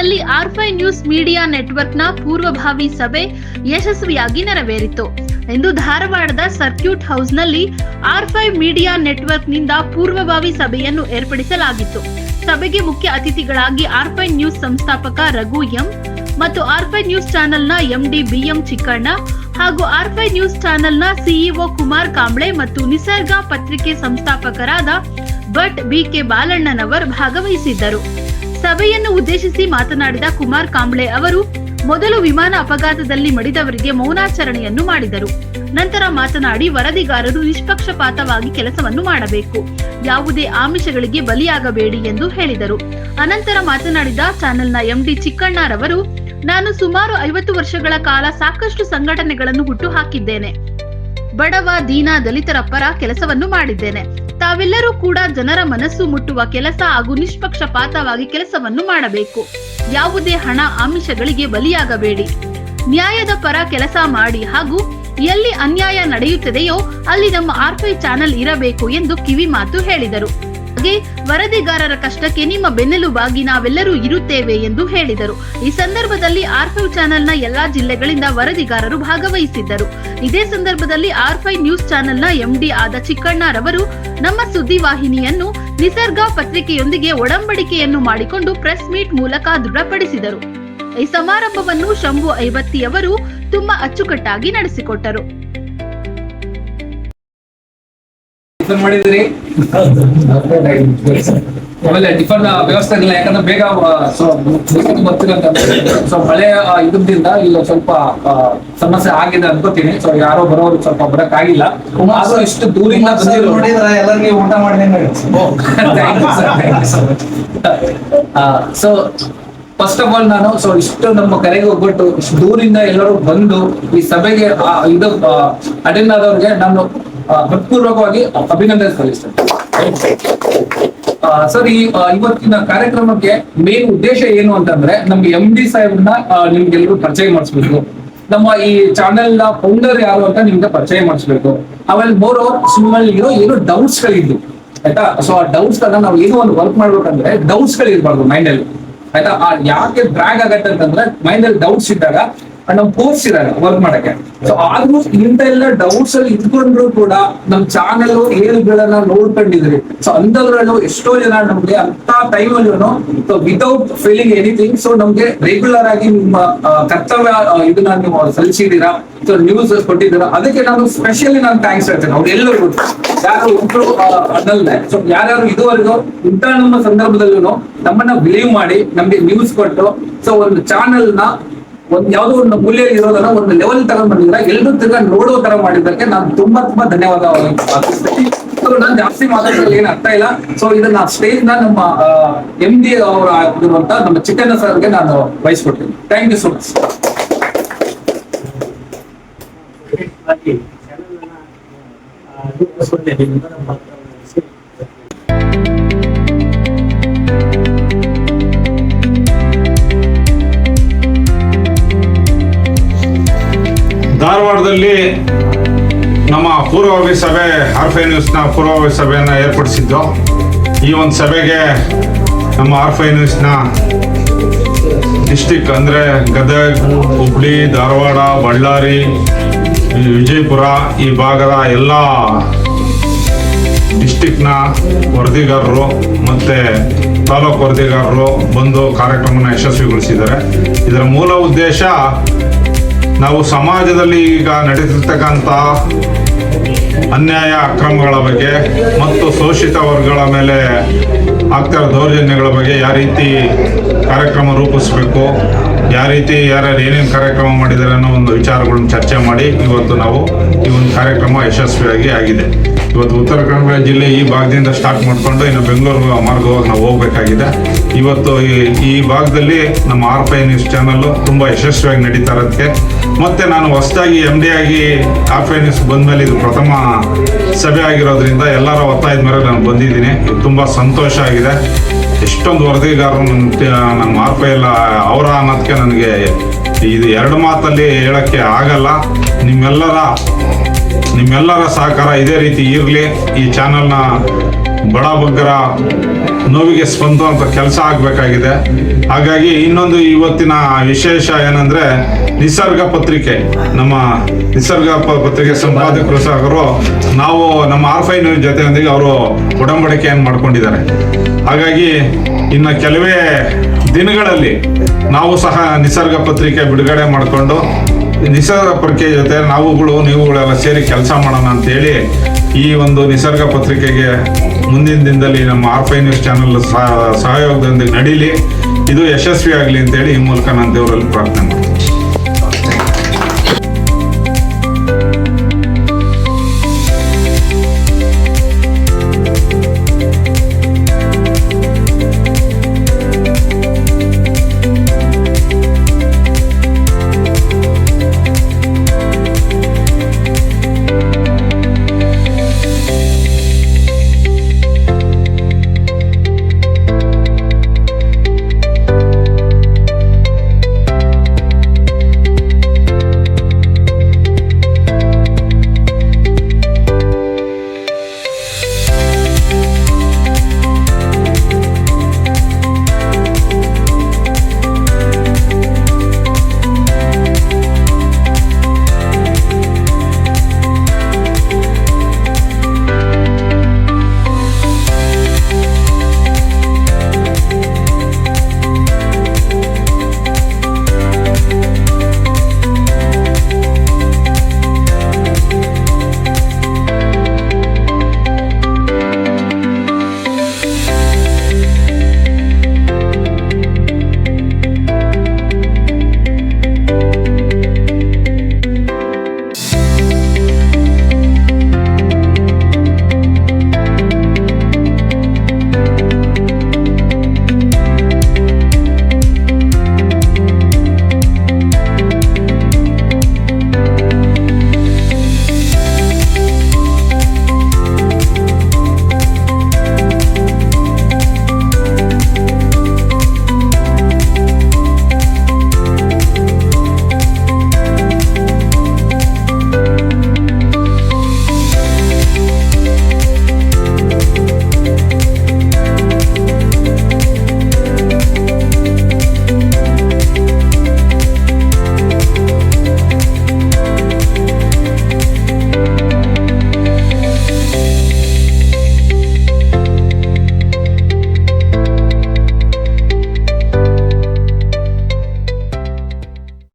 ಧಾರವಾಡದಲ್ಲಿ ಆರ್ಫೈ news media ನೆಟ್ವರ್ಕ್ನ ಪೂರ್ವಭಾವಿ ಸಭೆ ಯಶಸ್ವಿಯಾಗಿ ನೆರವೇರಿತು. ಎಂದು ಧಾರವಾಡದ ಸರ್ಕ್ಯೂಟ್ ಹೌಸ್ನಲ್ಲಿ ಆರ್ಫೈ ಮೀಡಿಯಾ ನೆಟ್ವರ್ಕ್ನಿಂದ ಪೂರ್ವಭಾವಿ ಸಭೆಯನ್ನು ಏರ್ಪಡಿಸಲಾಗಿತ್ತು. ಸಭೆಗೆ ಮುಖ್ಯ ಅತಿಥಿಗಳಾಗಿ ಆರ್ಫೈ ನ್ಯೂಸ್ ಸಂಸ್ಥಾಪಕ ರಘು ಎಂ ಮತ್ತು ಆರ್ಫೈ ನ್ಯೂಸ್ ಚಾನೆಲ್ನ ಎಂಡಿ ಬಿಎಂ ಚಿಕ್ಕಣ್ಣ ಹಾಗೂ ಆರ್ಫೈ ನ್ಯೂಸ್ ಚಾನೆಲ್ನ ಸಿಇಒ ಕುಮಾರ್ ಕಾಂಬ್ಳೆ ಮತ್ತು ನಿಸರ್ಗ ಪತ್ರಿಕೆ ಸಂಸ್ಥಾಪಕರಾದ ಭಟ್ ಬಿಕೆ ಬಾಲಣ್ಣನವರ್ ಭಾಗವಹಿಸಿದ್ದರು. ಸಭೆಯನ್ನು ಉದ್ದೇಶಿಸಿ ಮಾತನಾಡಿದ ಕುಮಾರ್ ಕಾಂಬ್ಳೆ ಅವರು, ಮೊದಲು ವಿಮಾನ ಅಪಘಾತದಲ್ಲಿ ಮಡಿದವರಿಗೆ ಮೌನಾಚರಣೆಯನ್ನು ಮಾಡಿದರು. ನಂತರ ಮಾತನಾಡಿ, ವರದಿಗಾರರು ನಿಷ್ಪಕ್ಷಪಾತವಾಗಿ ಕೆಲಸವನ್ನು ಮಾಡಬೇಕು. ಯಾವುದೇ ಆಮಿಷಗಳಿಗೆ ಬಲಿಯಾಗಬೇಡಿ ಎಂದು ಹೇಳಿದರು. ಅನಂತರ ಮಾತನಾಡಿದ ಚಾನೆಲ್ನ ಎಂಡಿ ಚಿಕ್ಕಣ್ಣರವರು, ನಾನು ಸುಮಾರು ಐವತ್ತು ವರ್ಷಗಳ ಕಾಲ ಸಾಕಷ್ಟು ಸಂಘಟನೆಗಳನ್ನು ಹುಟ್ಟು ಹಾಕಿದ್ದೇನೆ. ಬಡವ ದೀನ ದಲಿತರ ಪರ ಕೆಲಸವನ್ನು ಮಾಡಿದ್ದೇನೆ. ತಾವೆಲ್ಲರೂ ಕೂಡ ಜನರ ಮನಸ್ಸು ಮುಟ್ಟುವ ಕೆಲಸ ಹಾಗೂ ನಿಷ್ಪಕ್ಷಪಾತವಾಗಿ ಕೆಲಸವನ್ನು ಮಾಡಬೇಕು. ಯಾವುದೇ ಹಣ ಆಮಿಷಗಳಿಗೆ ಬಲಿಯಾಗಬೇಡಿ. ನ್ಯಾಯದ ಪರ ಕೆಲಸ ಮಾಡಿ ಹಾಗೂ ಎಲ್ಲಿ ಅನ್ಯಾಯ ನಡೆಯುತ್ತದೆಯೋ ಅಲ್ಲಿ ನಮ್ಮ ಆರ್ಫೈ ಚಾನೆಲ್ ಇರಬೇಕು ಎಂದು ಕಿವಿ ಮಾತು ಹೇಳಿದರು. ಹಾಗೆ ವರದಿಗಾರರ ಕಷ್ಟಕ್ಕೆ ನಿಮ್ಮ ಬೆನ್ನೆಲುಬಾಗಿ ನಾವೆಲ್ಲರೂ ಇರುತ್ತೇವೆ ಎಂದು ಹೇಳಿದರು. ಈ ಸಂದರ್ಭದಲ್ಲಿ ಆರ್ಫೈವ್ ಚಾನೆಲ್ನ ಎಲ್ಲಾ ಜಿಲ್ಲೆಗಳಿಂದ ವರದಿಗಾರರು ಭಾಗವಹಿಸಿದ್ದರು. ಇದೇ ಸಂದರ್ಭದಲ್ಲಿ ಆರ್ಫೈ ನ್ಯೂಸ್ ಚಾನೆಲ್ನ ಎಂಡಿ ಆದ ಚಿಕ್ಕಣ್ಣರವರು ನಮ್ಮ ಸುದ್ದಿವಾಹಿನಿಯನ್ನು ನಿಸರ್ಗ ಪತ್ರಿಕೆಯೊಂದಿಗೆ ಒಡಂಬಡಿಕೆಯನ್ನು ಮಾಡಿಕೊಂಡು ಪ್ರೆಸ್ ಮೀಟ್ ಮೂಲಕ ದೃಢಪಡಿಸಿದರು. ಈ ಸಮಾರಂಭವನ್ನು ಶಂಭು ಐವತ್ತಿಯವರು ತುಂಬಾ ಅಚ್ಚುಕಟ್ಟಾಗಿ ನಡೆಸಿಕೊಟ್ಟರು. ಟಿಫನ್ ಮಾಡಿದ್ರಿ? ಆಮೇಲೆ ಟಿಫನ್ ವ್ಯವಸ್ಥೆ ಇಲ್ಲ ಯಾಕಂದ್ರೆ ಬೇಗ ಸೊ ಬರ್ತೀರಂತ ಸೊ ಮಳೆ ಇದರಿಂದ ಇಲ್ಲ ಸ್ವಲ್ಪ ಸಮಸ್ಯೆ ಆಗಿದೆ ಅನ್ಕೋತೀನಿ ಸೊ ಯಾರೋ ಬರೋರು ಸ್ವಲ್ಪ ಬರಕ್ ಆಗಿಲ್ಲ ಆದ್ರೂ ಇಷ್ಟು ದೂರಿಂದ ನೋಡಿದ್ರೆ ಎಲ್ಲರಿಗೆ ಊಟ ಮಾಡಿದಂಗೆ ಸೊ ಫಸ್ಟ್ ಆಫ್ ಆಲ್ ನಾನು ಸೊ ಇಷ್ಟು ನಮ್ಮ ಕರೆಗೆ ಹೋಗ್ಬಿಟ್ಟು ಇಷ್ಟು ದೂರಿಂದ ಎಲ್ಲರೂ ಬಂದು ಈ ಸಭೆಗೆ ಇದು ಅಟೆಂಡ್ ಆದವ್ರಿಗೆ ನಾನು ಹೃತ್ಪೂರ್ವಕವಾಗಿ ಅಭಿನಂದನೆ ಸಲ್ಲಿಸ್ತೇನೆ. ಸರ್, ಈ ಇವತ್ತಿನ ಕಾರ್ಯಕ್ರಮಕ್ಕೆ ಮೇನ್ ಉದ್ದೇಶ ಏನು ಅಂತಂದ್ರೆ ನಮ್ಗೆ ಎಂ ಡಿ ಸಾಹೇಬ್ನ ನಿಮ್ಗೆಲ್ಲರೂ ಪರಿಚಯ ಮಾಡಿಸ್ಬೇಕು. ನಮ್ಮ ಈ ಚಾನೆಲ್ನ ಫೌಂಡರ್ ಯಾರು ಅಂತ ನಿಮ್ಗೆ ಪರಿಚಯ ಮಾಡಿಸ್ಬೇಕು. ಆಮೇಲೆ ಮೋರ್ ಓವರ್ ನಿಮ್ಮಲ್ಲಿ ಇರೋ ಏನು ಡೌಟ್ಸ್ ಗಳಿದ್ದು ಆಯ್ತಾ? ಸೊ ಆ ಡೌಟ್ಸ್ ಗಳನ್ನ ನಾವು ಏನೋ ಒಂದು ವರ್ಕ್ ಮಾಡ್ಬೇಕಂದ್ರೆ ಡೌಟ್ಸ್ಗಳು ಇರ್ಬಾರ್ದು ಮೈಂಡ್ ಅಲ್ಲಿ. ಆಯ್ತಾ? ಆ ಯಾಕೆ ಡ್ರಾಗ್ ಆಗತ್ತೆ ಅಂತಂದ್ರೆ ಮೈಂಡ್ ಅಲ್ಲಿ ಡೌಟ್ಸ್ ಇದ್ದಾಗ ನಾವು ಫೋರ್ಸ್ ಇರಲ್ಲ ವರ್ಕ್ ಮಾಡಕ್ಕೆ ಸೊ ಆದ್ರೂ ಇಂಥ ಎಲ್ಲ ಡೌಟ್ಸ್ ಅಲ್ಲಿ ಇದ್ಕೊಂಡ್ರು ಕೂಡ ನಮ್ ಚಾನೆಲ್ ಏಲ್ಗಳನ್ನ ನೋಡ್ಕೊಂಡಿದ್ರಿ. ಸೊ ಅಂತದ್ರಲ್ಲೂ ಎಷ್ಟೋ ಜನ ನಮ್ಗೆ ಅಂತ ಟೈಮ್ ಅಲ್ಲೂ so without feeling anything so ನಮ್ಗೆ ರೆಗ್ಯುಲರ್ ಆಗಿ ನಿಮ್ಮ ಕರ್ತವ್ಯ ಇದನ್ನ ನೀವು ಸಲ್ಲಿಸಿದೀರಾ ಸೊ ನ್ಯೂಸ್ ಕೊಟ್ಟಿದ್ದೀರಾ? ಅದಕ್ಕೆ ನಾನು ಸ್ಪೆಷಲಿ ನಾನು ಥ್ಯಾಂಕ್ಸ್ ಹೇಳ್ತೇನೆ. ಅವ್ರು ಎಲ್ಲರಿಗೂ. ಯಾರು ಒಬ್ರು ಅದಲ್ಲೇ ಸೊ ಯಾರ್ಯಾರು ಇದುವರೆಗೂ ಇಂಥ ನಮ್ಮ ಸಂದರ್ಭದಲ್ಲೂ ನಮ್ಮನ್ನ ಬಿಲೀವ್ ಮಾಡಿ, ನಮ್ಗೆ ನ್ಯೂಸ್ ಕೊಟ್ಟು ಸೊ ಒಂದು ಚಾನೆಲ್ನ ಒಂದ್ ಯಾವ್ದೋ ಒಂದು ಮೂಲ್ಯ ಇರೋದನ್ನ ಒಂದು ಲೆವೆಲ್ ತಗೊಂಡ್ ಬಂದಿದ್ರೆ ಎಲ್ಲರೂ ತಿರ್ಗಾ ನೋಡೋ ತರ ಮಾಡಿದ್ದಕ್ಕೆ ನಾನು ತುಂಬಾ ತುಂಬಾ ಧನ್ಯವಾದ ನಾನ್ ಜಾಸ್ತಿ ಮಾತಾಡೋದ್ರಲ್ಲಿ ಏನ್ ಅರ್ಥ ಇಲ್ಲ. ಸೊ ಇದನ್ನ ಸ್ಟೇಜ್ನ ನಮ್ಮ ಎಂ ಡಿ ಅವರ ಆಗಿರುವಂತ ನಮ್ಮ ಚಿಕ್ಕಣ್ಣ ಸರ್ಗೆ ನಾನು ವಹಿಸ್ಕೊಡ್ತೀನಿ ಥ್ಯಾಂಕ್ ಯು ಸೊ ಮಚ್ ಧಾರವಾಡದಲ್ಲಿ ನಮ್ಮ ಪೂರ್ವಭಾವಿ ಸಭೆ, ಆರ್ಫೈ ನ್ಯೂಸ್ನ ಪೂರ್ವಭಾವಿ ಸಭೆಯನ್ನು ಏರ್ಪಡಿಸಿದ್ದು. ಈ ಒಂದು ಸಭೆಗೆ ನಮ್ಮ ಆರ್ಫೈ ನ್ಯೂಸ್ನ ಡಿಸ್ಟಿಕ್ ಅಂದರೆ ಗದಗ, ಹುಬ್ಳಿ, ಧಾರವಾಡ, ಬಳ್ಳಾರಿ, ವಿಜಯಪುರ ಈ ಭಾಗದ ಎಲ್ಲ ಡಿಸ್ಟಿಕ್ನ ವರದಿಗಾರರು ಮತ್ತು ತಾಲೂಕು ವರದಿಗಾರರು ಬಂದು ಕಾರ್ಯಕ್ರಮನ ಯಶಸ್ವಿಗೊಳಿಸಿದ್ದಾರೆ. ಇದರ ಮೂಲ ಉದ್ದೇಶ ನಾವು ಸಮಾಜದಲ್ಲಿ ಈಗ ನಡೀತಿರ್ತಕ್ಕಂಥ ಅನ್ಯಾಯ ಅಕ್ರಮಗಳ ಬಗ್ಗೆ ಮತ್ತು ಶೋಷಿತ ವರ್ಗಗಳ ಮೇಲೆ ಆಗ್ತಾ ದೌರ್ಜನ್ಯಗಳ ಬಗ್ಗೆ ಯಾವ ರೀತಿ ಕಾರ್ಯಕ್ರಮ ರೂಪಿಸಬೇಕು, ಯಾವ ರೀತಿ ಯಾರ್ಯಾರು ಏನೇನು ಕಾರ್ಯಕ್ರಮ ಮಾಡಿದ್ದಾರೆ ಅನ್ನೋ ಒಂದು ವಿಚಾರಗಳನ್ನ ಚರ್ಚೆ ಮಾಡಿ ಇವತ್ತು ನಾವು ಈ ಒಂದು ಕಾರ್ಯಕ್ರಮ ಯಶಸ್ವಿಯಾಗಿ ಆಗಿದೆ. ಇವತ್ತು ಉತ್ತರ ಕನ್ನಡ ಜಿಲ್ಲೆ ಈ ಭಾಗದಿಂದ ಸ್ಟಾರ್ಟ್ ಮಾಡಿಕೊಂಡು ಇನ್ನು ಬೆಂಗಳೂರು, ಮಾರ್ಗವಾಗಿ ನಾವು ಹೋಗಬೇಕಾಗಿದೆ. ಇವತ್ತು ಈ ಈ ಭಾಗದಲ್ಲಿ ನಮ್ಮ ಆರ್ ಪೈ ನ್ಯೂಸ್ ಚಾನಲ್ಲು ತುಂಬ ಯಶಸ್ವಿಯಾಗಿ ನಡೀತಾ ಇರೋದಕ್ಕೆ ಮತ್ತೆ ನಾನು ಹೊಸದಾಗಿ ಎಂ ಡಿ ಆಗಿ ಆರ್ ಬಂದ ಮೇಲೆ ಇದು ಪ್ರಥಮ ಸಭೆ ಆಗಿರೋದ್ರಿಂದ ಎಲ್ಲರ ಒತ್ತಾಯದ ಮೇಲೆ ನಾನು ಬಂದಿದ್ದೀನಿ. ಇದು ತುಂಬ ಸಂತೋಷ ಆಗಿದೆ. ಎಷ್ಟೊಂದು ವರದಿಗಾರರು ನನ್ನ ಮಾರ್ಪ ಎಲ್ಲ ಅವರ ಅನ್ನೋದಕ್ಕೆ ನನಗೆ ಇದು ಎರಡು ಮಾತಲ್ಲಿ ಹೇಳೋಕ್ಕೆ ಆಗಲ್ಲ. ನಿಮ್ಮೆಲ್ಲರ ನಿಮ್ಮೆಲ್ಲರ ಸಹಕಾರ ಇದೇ ರೀತಿ ಇರಲಿ. ಈ ಚಾನಲ್ನ ಬಡ ಬಗ್ಗರ ನೋವಿಗೆ ಸ್ಪಂದಿಸುವಂಥ ಕೆಲಸ ಆಗಬೇಕಾಗಿದೆ. ಹಾಗಾಗಿ ಇನ್ನೊಂದು ಇವತ್ತಿನ ವಿಶೇಷ ಏನಂದ್ರೆ ನಿಸರ್ಗ ಪತ್ರಿಕೆ. ನಮ್ಮ ನಿಸರ್ಗ ಪತ್ರಿಕೆ ಸಂಪಾದಕರು ಸಾಗರು ನಾವು ನಮ್ಮ ಆರ್ಫೈ ನ್ಯೂಸ್ ಜೊತೆಯೊಂದಿಗೆ ಅವರು ಒಡಂಬಡಿಕೆಯನ್ನು ಮಾಡ್ಕೊಂಡಿದ್ದಾರೆ. ಹಾಗಾಗಿ ಇನ್ನು ಕೆಲವೇ ದಿನಗಳಲ್ಲಿ ನಾವು ಸಹ ನಿಸರ್ಗ ಪತ್ರಿಕೆ ಬಿಡುಗಡೆ ಮಾಡಿಕೊಂಡು, ನಿಸರ್ಗ ಪತ್ರಿಕೆ ಜೊತೆ ನಾವುಗಳು, ನೀವುಗಳೆಲ್ಲ ಸೇರಿ ಕೆಲಸ ಮಾಡೋಣ ಅಂತೇಳಿ ಈ ಒಂದು ನಿಸರ್ಗ ಪತ್ರಿಕೆಗೆ ಮುಂದಿನ ದಿನದಲ್ಲಿ ನಮ್ಮ ಆರ್ಫೈ ನ್ಯೂಸ್ ಚಾನಲ್ ಸಹಯೋಗದೊಂದಿಗೆ ನಡೀಲಿ. ಇದು ಯಶಸ್ವಿ ಆಗಲಿ ಅಂತೇಳಿ ಈ ಮೂಲಕ ನಾನು ದೇವರಲ್ಲಿ ಪ್ರಾರ್ಥನೆ ಮಾಡ್ತೀನಿ.